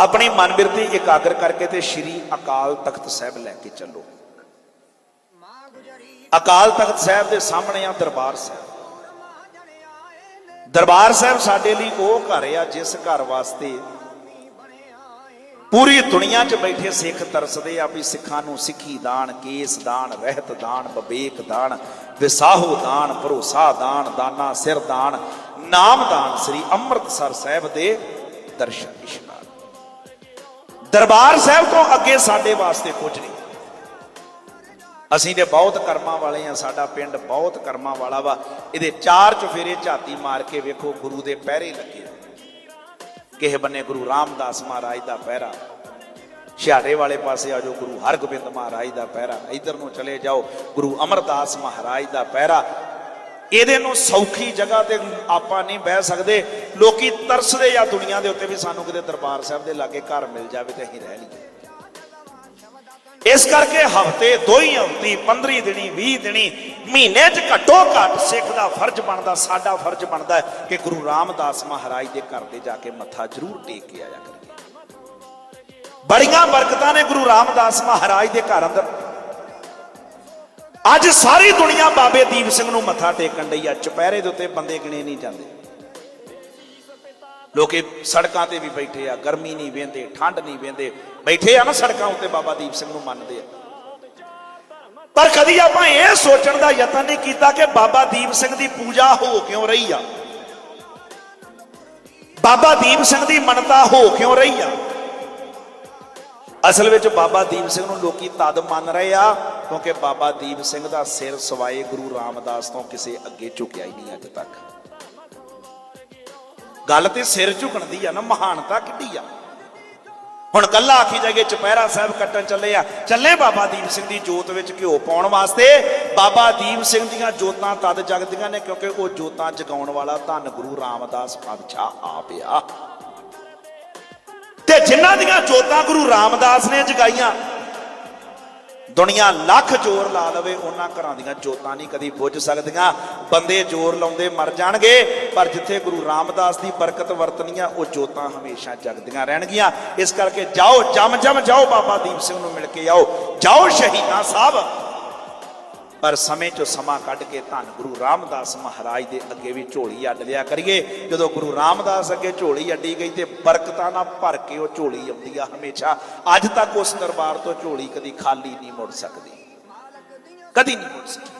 ਆਪਣੀ ਮਨ ਬਿਰਤੀ ਇਕਾਗਰ ਕਰਕੇ ਤੇ ਸ਼੍ਰੀ ਅਕਾਲ ਤਖਤ ਸਾਹਿਬ ਲੈ ਕੇ ਚੱਲੋ। ਅਕਾਲ ਤਖਤ ਸਾਹਿਬ ਦੇ ਸਾਹਮਣੇ ਆ ਦਰਬਾਰ ਸਾਹਿਬ। ਦਰਬਾਰ ਸਾਹਿਬ ਸਾਡੇ ਲਈ ਉਹ ਘਰ ਆ ਜਿਸ ਘਰ ਵਾਸਤੇ ਪੂਰੀ ਦੁਨੀਆ 'ਚ ਬੈਠੇ ਸਿੱਖ ਤਰਸਦੇ ਆ ਵੀ ਸਿੱਖਾਂ ਨੂੰ ਸਿੱਖੀ ਦਾਨ, ਕੇਸ ਦਾਨ, ਰਹਿਤ ਦਾਨ ਬਵੇਕ ਦਾਨ, ਵਿਸਾਹੋ ਦਾਨ, ਭਰੋਸਾ ਦਾਨ, ਦਾਨਾ ਸਿਰ ਦਾਨ, ਨਾਮ ਦਾਨ ਸ੍ਰੀ ਅੰਮ੍ਰਿਤਸਰ ਸਾਹਿਬ ਦੇ ਦਰਸ਼ਨ ਦਰਬਾਰ ਸਾਹਿਬ ਤੋਂ ਅੱਗੇ ਸਾਡੇ ਵਾਸਤੇ ਕੁਝ ਨਹੀਂ। ਅਸੀਂ ਤੇ ਬਹੁਤ ਕਰਮਾਂ ਵਾਲੇ ਆ ਸਾਡਾ ਪਿੰਡ ਬਹੁਤ ਕਰਮਾਂ ਵਾਲਾ ਵਾ। ਇਹਦੇ ਚਾਰ ਚੁਫੇਰੇ ਝਾਤੀ ਮਾਰ ਕੇ ਵੇਖੋ, ਗੁਰੂ ਦੇ ਪਹਿਰੇ ਲੱਗੇ। ਕਿਸੇ ਬੰਨੇ ਗੁਰੂ ਰਾਮਦਾਸ ਮਹਾਰਾਜ ਦਾ ਪਹਿਰਾ। ਛਿਆੜੇ ਵਾਲੇ ਪਾਸੇ ਆ ਜਾਓ, ਗੁਰੂ ਹਰਗੋਬਿੰਦ ਮਹਾਰਾਜ ਦਾ ਪਹਿਰਾ। ਇਧਰ ਨੂੰ ਚਲੇ ਜਾਓ, ਗੁਰੂ ਅਮਰਦਾਸ ਮਹਾਰਾਜ ਦਾ ਪਹਿਰਾ। ਇਹਦੇ ਨੂੰ ਸੌਖੀ ਜਗ੍ਹਾ ਤੇ ਆਪਾਂ ਨਹੀਂ ਬਹਿ ਸਕਦੇ। ਲੋਕੀ ਤਰਸਦੇ ਆ ਦੁਨੀਆ ਦੇ ਉੱਤੇ ਵੀ ਸਾਨੂੰ ਕਿਤੇ ਦਰਬਾਰ ਸਾਹਿਬ ਦੇ ਲਾਗੇ ਘਰ ਮਿਲ ਜਾਵੇ ਤੇ ਅਸੀਂ ਰਹਿ ਲਈਏ। ਇਸ ਕਰਕੇ ਹਫ਼ਤੇ ਦੋ ਹੀ ਹਫਤੀ 15 ਦਿਨੀ 20 ਦਿਨੀ, ਮਹੀਨੇ 'ਚ ਘੱਟੋ ਘੱਟ ਸਿੱਖ ਦਾ ਫਰਜ਼ ਬਣਦਾ, ਸਾਡਾ ਫਰਜ਼ ਬਣਦਾ ਕਿ ਗੁਰੂ ਰਾਮਦਾਸ ਮਹਾਰਾਜ ਦੇ ਘਰ ਦੇ ਜਾ ਕੇ ਮੱਥਾ ਜ਼ਰੂਰ ਟੇਕ ਕੇ ਆਇਆ ਕਰੀਏ। ਬੜੀਆਂ ਬਰਕਤਾਂ ਨੇ ਗੁਰੂ ਰਾਮਦਾਸ ਮਹਾਰਾਜ ਦੇ ਘਰ ਅੰਦਰ। ਅੱਜ ਸਾਰੀ ਦੁਨੀਆ ਬਾਬੇ ਦੀਪ ਸਿੰਘ ਨੂੰ ਮੱਥਾ ਟੇਕਣ ਲਈ ਆ, ਚੁਪਹਿਰੇ ਦੇ ਉੱਤੇ ਬੰਦੇ ਗਿਣੇ ਨਹੀਂ ਜਾਂਦੇ। ਲੋਕੀ ਸੜਕਾਂ ਤੇ ਵੀ ਬੈਠੇ ਆ, ਗਰਮੀ ਨਹੀਂ ਵੇਂਦੇ, ਠੰਡ ਨਹੀਂ ਵੇਂਦੇ, ਬੈਠੇ ਆ ਨਾ ਸੜਕਾਂ ਉੱਤੇ ਬਾਬਾ ਦੀਪ ਸਿੰਘ ਨੂੰ ਮੰਨਦੇ ਆ। ਪਰ ਕਦੀ ਆਪਾਂ ਇਹ ਸੋਚਣ ਦਾ ਯਤਨ ਨਹੀਂ ਕੀਤਾ ਕਿ ਬਾਬਾ ਦੀਪ ਸਿੰਘ ਦੀ ਪੂਜਾ ਹੋ ਕਿਉਂ ਰਹੀ ਆ? ਬਾਬਾ ਦੀਪ ਸਿੰਘ ਦੀ ਮੰਨਤਾ ਹੋ ਕਿਉਂ ਰਹੀ ਆ? ਅਸਲ ਵਿੱਚ ਬਾਬਾ ਦੀਪ ਸਿੰਘ ਨੂੰ ਲੋਕੀ ਤਦ ਮੰਨ ਰਹੇ ਆ, ਕਿਉਂਕਿ ਬਾਬਾ ਦੀਪ ਸਿੰਘ ਦਾ ਸਿਰ ਸਵਾਏ ਗੁਰੂ ਰਾਮਦਾਸ ਤੋਂ ਕਿਸੇ ਅੱਗੇ ਝੁਕਿਆ ਹੀ ਨਹੀਂ ਅੱਜ ਤੱਕ। ਗੱਲ ਤੇ ਸਿਰ ਝੁਕਣ ਦੀ ਆ ਨਾ, ਮਹਾਨਤਾ ਕਿੱਡੀ ਆ। ਹੁਣ ਕੱਲਾ ਆਖੀ ਜਾਗੇ ਚਪਹਿਰਾ ਸਾਹਿਬ ਕੱਟਣ ਚੱਲੇ ਆ। ਚੱਲੇ ਬਾਬਾ ਦੀਪ ਸਿੰਘ ਦੀ ਜੋਤ ਵਿੱਚ ਘਿਓ ਪਾਉਣ ਵਾਸਤੇ। ਬਾਬਾ ਦੀਪ ਸਿੰਘ ਦੀਆਂ ਜੋਤਾਂ ਤਦ ਜਗਦੀਆਂ ਨੇ, ਕਿਉਂਕਿ ਉਹ ਜੋਤਾਂ ਜਗਾਉਣ ਵਾਲਾ ਧੰਨ ਗੁਰੂ ਰਾਮਦਾਸ ਪਾਤਸ਼ਾਹ ਆਪ ਆ। ਤੇ ਜਿਨ੍ਹਾਂ ਦੀਆਂ ਜੋਤਾਂ ਗੁਰੂ ਰਾਮਦਾਸ ਨੇ ਜਗਾਈਆਂ, ਦੁਨੀਆ ਲੱਖ ਜ਼ੋਰ ਲਾ ਲਵੇ, ਉਹਨਾਂ ਘਰਾਂ ਦੀਆਂ ਜੋਤਾਂ ਨਹੀਂ ਕਦੀ ਬੁੱਝ ਸਕਦੀਆਂ। ਬੰਦੇ ਜ਼ੋਰ ਲਾਉਂਦੇ ਮਰ ਜਾਣਗੇ, ਪਰ ਜਿੱਥੇ ਗੁਰੂ ਰਾਮਦਾਸ ਦੀ ਬਰਕਤ ਵਰਤਨੀਆਂ ਉਹ ਜੋਤਾਂ ਹਮੇਸ਼ਾ ਜਗਦੀਆਂ ਰਹਿਣਗੀਆਂ। ਇਸ ਕਰਕੇ ਜਾਓ ਜਮ ਜਮ ਜਾਓ ਬਾਬਾ ਦੀਪ ਸਿੰਘ ਨੂੰ ਮਿਲ ਕੇ ਆਓ। ਜਾਓ ਸ਼ਹੀਦਾਂ ਸਾਹਿਬ ਪਰ ਸਮੇਂ ਚੋਂ ਸਮਾਂ ਕੱਢ ਕੇ ਧੰਨ ਗੁਰੂ ਰਾਮਦਾਸ ਮਹਾਰਾਜ ਦੇ ਅੱਗੇ ਵੀ ਝੋਲੀ ਅੱਡ ਲਿਆ ਕਰੀਏ। ਜਦੋਂ ਗੁਰੂ ਰਾਮਦਾਸ ਅੱਗੇ ਝੋਲੀ ਅੱਡੀ ਗਈ ਤੇ ਬਰਕਤਾਂ ਨਾਲ ਭਰ ਕੇ ਉਹ ਝੋਲੀ ਆਉਂਦੀ ਆ ਹਮੇਸ਼ਾ। ਅੱਜ ਤੱਕ ਉਸ ਦਰਬਾਰ ਤੋਂ ਝੋਲੀ ਕਦੀ ਖਾਲੀ ਨਹੀਂ ਮੁੜ ਸਕਦੀ। ਕਦੀ ਨਹੀਂ ਮੁੜ ਸਕਦੀ।